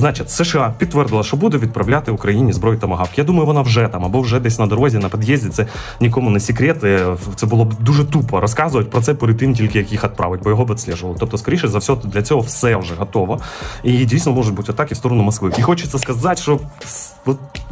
Значить, США підтвердила, що буде відправляти Україні зброю Томагавк. Я думаю, вона вже там або вже десь на дорозі, на під'їзді. Це нікому не секрет. Е, Це було б дуже тупо розказувати про це перед тим, тільки як їх відправить, бо його б відслежували. Тобто, скоріше за все, для цього все вже готово. І дійсно можуть бути атаки в сторону Москви. І хочеться сказати, що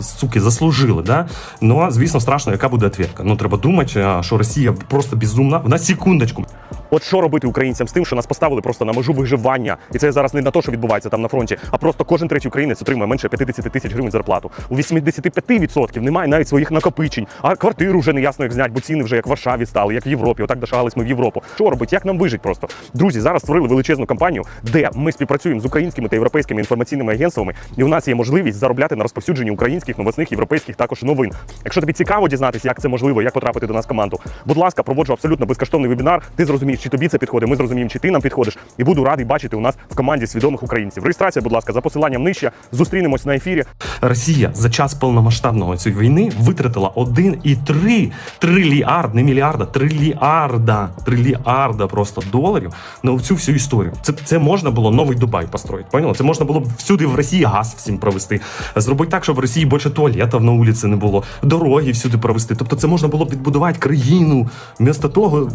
суки заслужили, да? Ну а звісно, страшно, яка буде відповідка. Ну треба думати, що Росія просто безумна. На секундочку. От що робити українцям з тим, що нас поставили просто на межу виживання, і це зараз не на те, що відбувається там на фронті, а просто кожен третій українець отримує менше 50 тисяч гривень зарплату. У 85% немає навіть своїх накопичень, а квартиру вже не ясно як зняти, бо ціни вже як в Варшаві стали, як в Європі. Отак дошагались ми в Європу. Що робити? Як нам вижити просто? Друзі, зараз створили величезну кампанію, де ми співпрацюємо з українськими та європейськими інформаційними агентствами, і у нас є можливість заробляти на розповсюдженні українських новосних європейських також новин. Якщо тобі цікаво дізнатися, як це можливо, як потрапити до нас в команду, будь ласка, проводжу абсолютно безкоштовний вебінар. Ти зрозумієш, чи тобі це підходить. Ми зрозуміємо, чи ти нам підходиш, і буду радий бачити у нас в команді свідомих українців. Реєстрація, будь ласка, за посиланням нижче. Зустрінемось на ефірі. Росія за час повномасштабного цієї війни витратила 1,3 трильярд, не мільярда, трильярда, трильярда просто доларів на цю всю історію. Це, це можна було новий Дубай построїти. Поняла? Це можна було б всюди в Росії газ всім провести. Зробити так, щоб в Росії більше туалетів на вулиці не було, дороги всюди провести. Тобто це можна було б відбудувати країну. Вмісто того,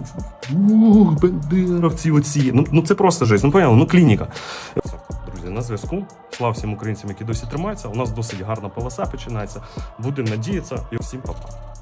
ух, бендеровці оці. Ну, ну це просто жесть. Ну поняла, ну клініка. Друзі, на зв'язку. Слава всім українцям, які досі тримаються. У нас досить гарна полоса починається. Будемо надіятися і всім па-па.